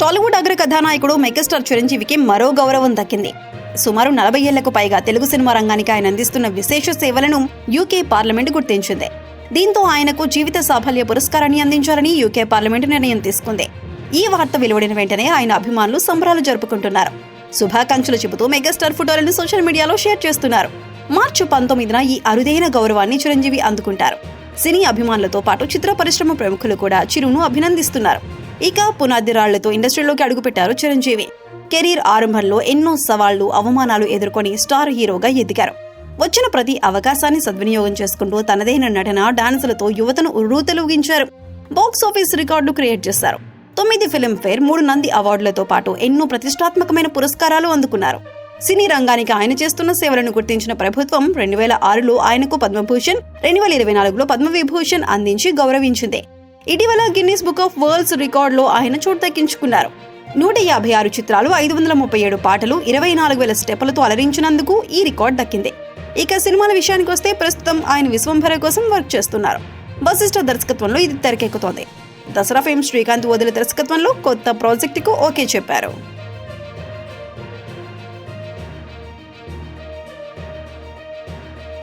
టాలీవుడ్ అగ్ర కథానాయకుడు మెగాస్టార్ చిరంజీవికి మరో గౌరవం దక్కింది. సుమారు నలభై ఏళ్ళకు పైగా తెలుగు సినిమా రంగానికి ఆయన అందిస్తున్న విశేష సేవలను యూకే పార్లమెంట్ గుర్తించింది. దీంతో ఆయనకు జీవిత సాఫల్య పురస్కారాన్ని అందించాలని యూకే పార్లమెంట్ నిర్ణయం తీసుకుంది. ఈ వార్త వెలువడిన వెంటనే ఆయన అభిమానులు సంబరాలు జరుపుకుంటున్నారు. శుభాకాంక్షలు చెబుతూ మెగాస్టార్ ఫోటోలను సోషల్ మీడియాలో షేర్ చేస్తున్నారు. మార్చి పంతొమ్మిదిన ఈ అరుదైన గౌరవాన్ని చిరంజీవి అందుకుంటారు. సినీ అభిమానులతో పాటు చిత్ర పరిశ్రమ ప్రముఖులు కూడా చిరును అభినందిస్తున్నారు. ఇక పునాది రాళ్ళతో ఇండస్ట్రీలోకి అడుగుపెట్టారు చిరంజీవి. కెరీర్ ఆరంభంలో ఎన్నో సవాళ్ళు అవమానాలు ఎదుర్కొని స్టార్ హీరోగా ఎదిగారు. వచ్చిన ప్రతి అవకాశాన్ని సద్వినియోగం చేసుకుంటూ తనదైన నటన డాన్సులతో యువతను ఉర్రూతలూగించారు. బాక్స్ ఆఫీస్ రికార్డు క్రియేట్ చేశారు. తొమ్మిది ఫిల్మ్ఫేర్ మూడు నంది అవార్డులతో పాటు ఎన్నో ప్రతిష్టాత్మకమైన పురస్కారాలు అందుకున్నారు. సినీ రంగానికి ఆయన చేస్తున్న సేవలను గుర్తించిన ప్రభుత్వం రెండు వేల ఆరులో ఆయనకు పద్మభూషణ్ రెండు వేల ఇరవై నాలుగులో పద్మవిభూషణ్ అందించి గౌరవించింది. ఇటీవల గిన్నీస్ బుక్ ఆఫ్ వరల్డ్స్ రికార్డులో ఆయన చోటు దక్కించుకున్నారు. నూట యాభై ఆరు చిత్రాలు ఐదు వందల ముప్పై ఏడు పాటలు ఇరవై నాలుగు వేల స్టెప్పులతో అలరించినందుకు ఈ రికార్డ్ దక్కింది. ఇక సినిమాల విషయానికి వస్తే ప్రస్తుతం ఆయన విశ్వంభర కోసం వర్క్ చేస్తున్నారు. వశిష్ఠ దర్శకత్వంలో ఇది తెరకెక్కుతోంది. దసరా ఫేమ్ శ్రీకాంత్ వదిలి దర్శకత్వంలో కొత్త ప్రాజెక్టుకు ఓకే చెప్పారు.